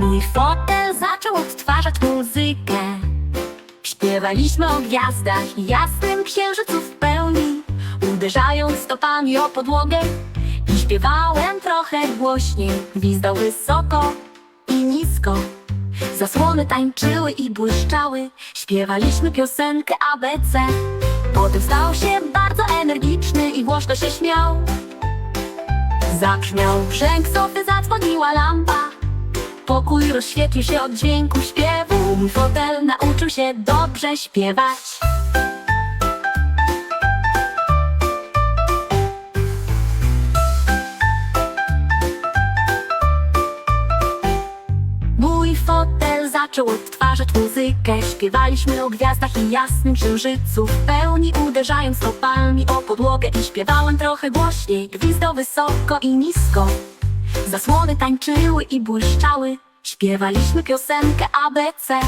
Mój fotel zaczął odtwarzać muzykę. Śpiewaliśmy o gwiazdach i jasnym księżycu w pełni Uderzając stopami o podłogę. I śpiewałem trochę głośniej Gwizdał wysoko i nisko. Zasłony tańczyły i błyszczały Śpiewaliśmy piosenkę ABC Potem stał się bardzo energiczny i głośno się śmiał. Zabrzmiał brzęk sofy, zadzwoniła lampa Pokój rozświetlił się od dźwięku śpiewu. Mój fotel nauczył się dobrze śpiewać. Mój fotel zaczął odtwarzać muzykę. Śpiewaliśmy o gwiazdach i jasnym księżycu. W pełni uderzając stopami o podłogę I śpiewałem trochę głośniej. Gwizdał wysoko i nisko Zasłony tańczyły i błyszczały. Śpiewaliśmy piosenkę ABC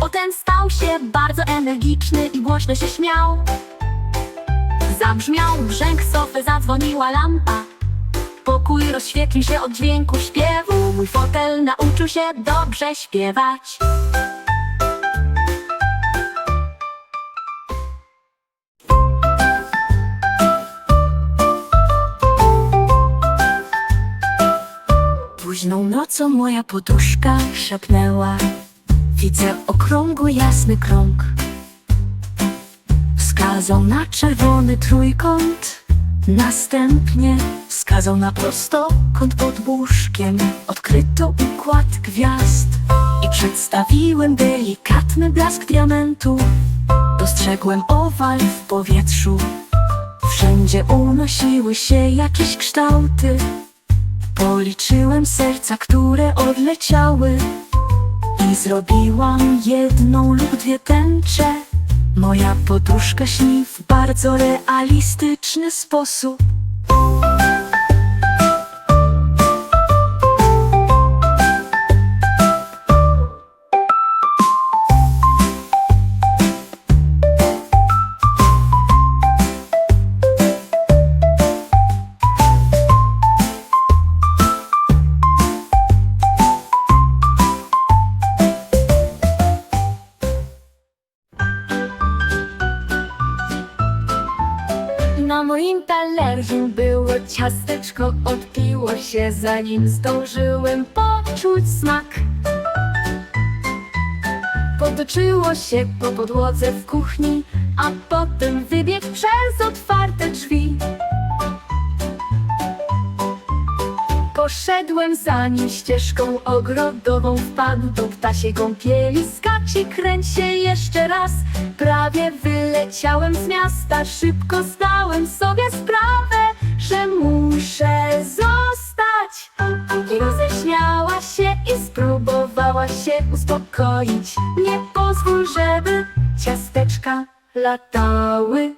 Potem stał się bardzo energiczny i głośno się śmiał. Zabrzmiał brzęk sofy, zadzwoniła lampa. Pokój rozświetlił się od dźwięku śpiewu. Mój fotel nauczył się dobrze śpiewać Późną nocą moja poduszka szepnęła. Widzę okrągły, jasny krąg. Wskazał na czerwony trójkąt. Następnie wskazał na prostokąt pod łóżkiem. Odkryto układ gwiazd I przedstawiłem delikatny blask diamentu. Dostrzegłem owal w powietrzu. Wszędzie unosiły się jakieś kształty Policzyłem serca, które odleciały I zrobiłam jedną lub dwie tęcze. Moja poduszka śni w bardzo realistyczny sposób ciasteczko Odpiło się zanim zdążyłem poczuć smak. Potoczyło się po podłodze w kuchni A potem wybiegł przez otwarte drzwi. Poszedłem za nim ścieżką ogrodową Wpadł do ptasie kąpieli Skacz i kręć się jeszcze raz Prawie wyleciałem z miasta. Szybko zdałem sobie sprawę Że muszę zostać. I roześmiała się i spróbowała się uspokoić. Nie pozwól, żeby ciasteczka latały.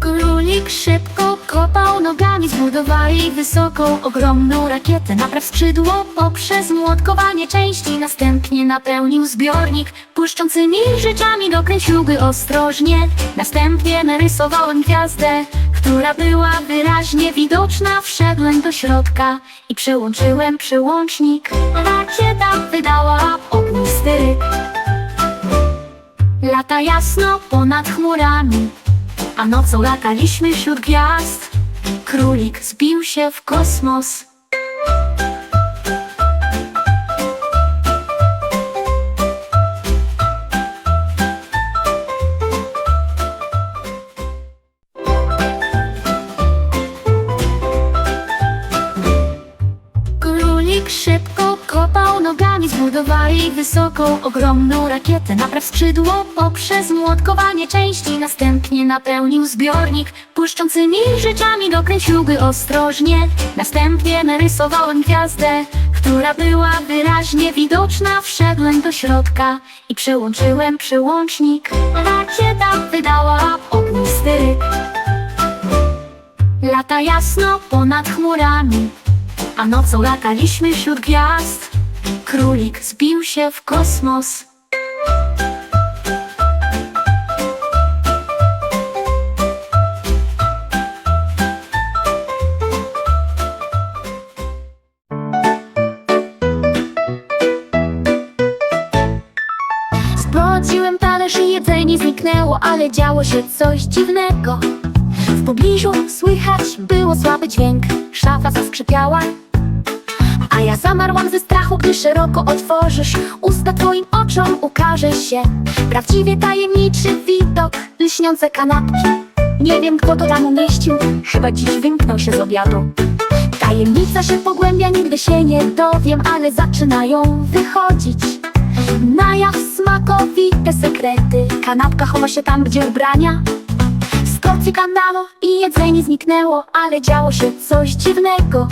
Królik szybko kopał nogami, zbudowali wysoką, ogromną rakietę. Napraw skrzydło poprzez młotkowanie części, następnie napełnił zbiornik błyszczącymi rzeczami, dokręcił go ostrożnie. Następnie narysowałem gwiazdę, która była wyraźnie widoczna. Wszedłem do środka i przełączyłem przełącznik. Rakieta wydała ognisty ryk. Lata jasno ponad chmurami. A nocą lataliśmy wśród gwiazd. Królik zbił się w kosmos Zbudowali wysoką, ogromną rakietę. Napraw skrzydło poprzez młotkowanie części. Następnie napełnił zbiornik błyszczącymi rzeczami Dokręcił go ostrożnie. Następnie narysowałem gwiazdę Która była wyraźnie widoczna. Wszedłem do środka i przełączyłem przełącznik. Rakieta wydała ognisty ryk. Lata jasno ponad chmurami a nocą lataliśmy wśród gwiazd Królik zbił się w kosmos. Sprawdziłem talerz i jedzenie zniknęło, ale działo się coś dziwnego. W pobliżu słychać było słaby dźwięk, szafa zaskrzypiała. A ja zamarłam ze strachu, gdy szeroko otworzysz usta twoim oczom ukaże się prawdziwie tajemniczy widok, lśniące kanapki. Nie wiem, kto to tam umieścił, chyba dziś wymknął się z obiadu. Tajemnica się pogłębia, nigdy się nie dowiem, ale zaczynają wychodzić. Na jaw smakowite sekrety Kanapka chowa się tam, gdzie ubrania Z porcji kanalo i jedzenie zniknęło Ale działo się coś dziwnego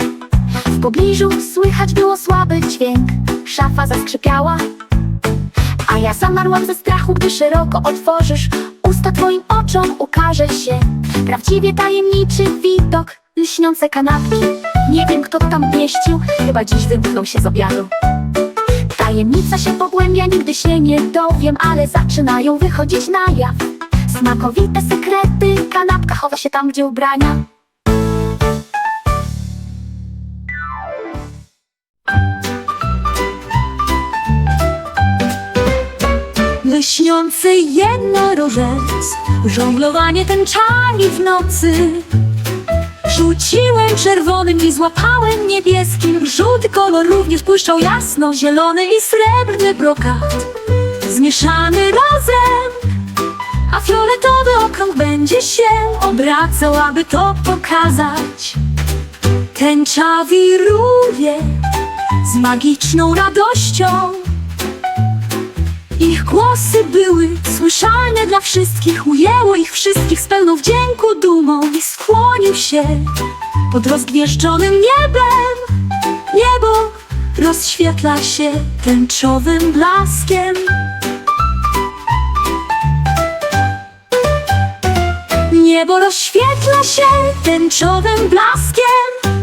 W pobliżu słychać było słaby dźwięk Szafa zaskrzypiała A ja zamarłam ze strachu, gdy szeroko otworzysz Usta twoim oczom ukaże się Prawdziwie tajemniczy widok Lśniące kanapki Nie wiem, kto to tam mieścił Chyba dziś wymknął się z obiadu Tajemnica się pogłębia, nigdy się nie dowiem, ale zaczynają wychodzić na jaw. Smakowite sekrety, kanapka chowa się tam, gdzie ubrania. Lśniący jednorożec Żonglowanie tęczami w nocy. Rzuciłem czerwonym i złapałem niebieskim Żółty kolor również błyszczał jasno Zielony i srebrny brokat. Zmieszany razem A fioletowy okrąg będzie się obracał Aby to pokazać. Tęcza wiruje Z magiczną radością głosy były słyszalne dla wszystkich Ujęło ich wszystkich z pełną wdzięku dumą I skłonił się pod rozgwieżdżonym niebem. Niebo rozświetla się tęczowym blaskiem. Niebo rozświetla się tęczowym blaskiem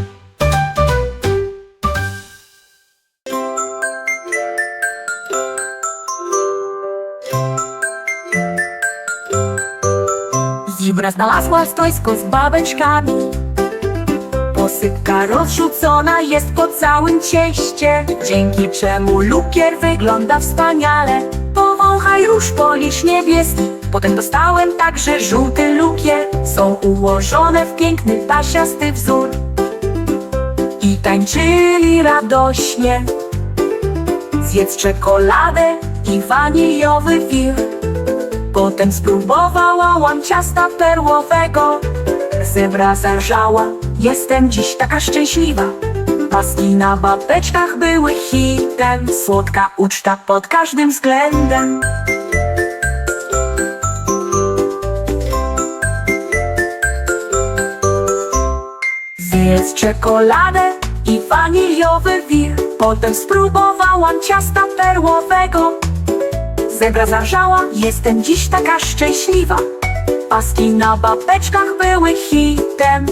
Zibra znalazła stoisko z babeczkami. Posypka rozrzucona jest po całym cieście. Dzięki czemu lukier wygląda wspaniale. Powąchaj róż policz niebieski Potem dostałem także żółty lukier. Są ułożone w piękny pasiasty wzór. I tańczyli radośnie. Zjedz czekoladę i waniliowy wir Potem spróbowałam ciasta perłowego. Zebra zarżała, jestem dziś taka szczęśliwa. Paski na babeczkach były hitem. Słodka uczta pod każdym względem. Zjedz czekoladę i waniliowy wir. Potem spróbowałam ciasta perłowego Zebra zarżała, jestem dziś taka szczęśliwa. Paski na babeczkach były hitem.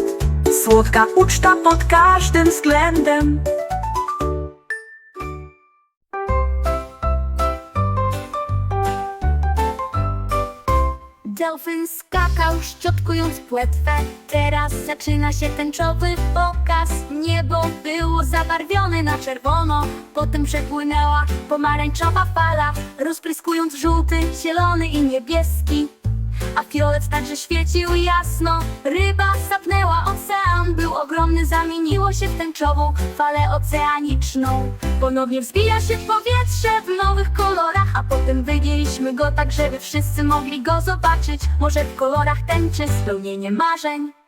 Słodka uczta pod każdym względem. Delfin skakał, szczotkując płetwę. Teraz zaczyna się tęczowy pokaz. Niebo było zabarwione na czerwono. Potem przepłynęła pomarańczowa fala, rozpryskując żółty, zielony i niebieski. A fiolet także świecił jasno. Ryba sapnęła ocean, był ogromny, zamieniło się w tęczową falę oceaniczną. Ponownie wzbija się w powietrze w nowych kolorach, a potem wygięliśmy go tak, żeby wszyscy mogli go zobaczyć. Może w kolorach tęczy spełnienie marzeń.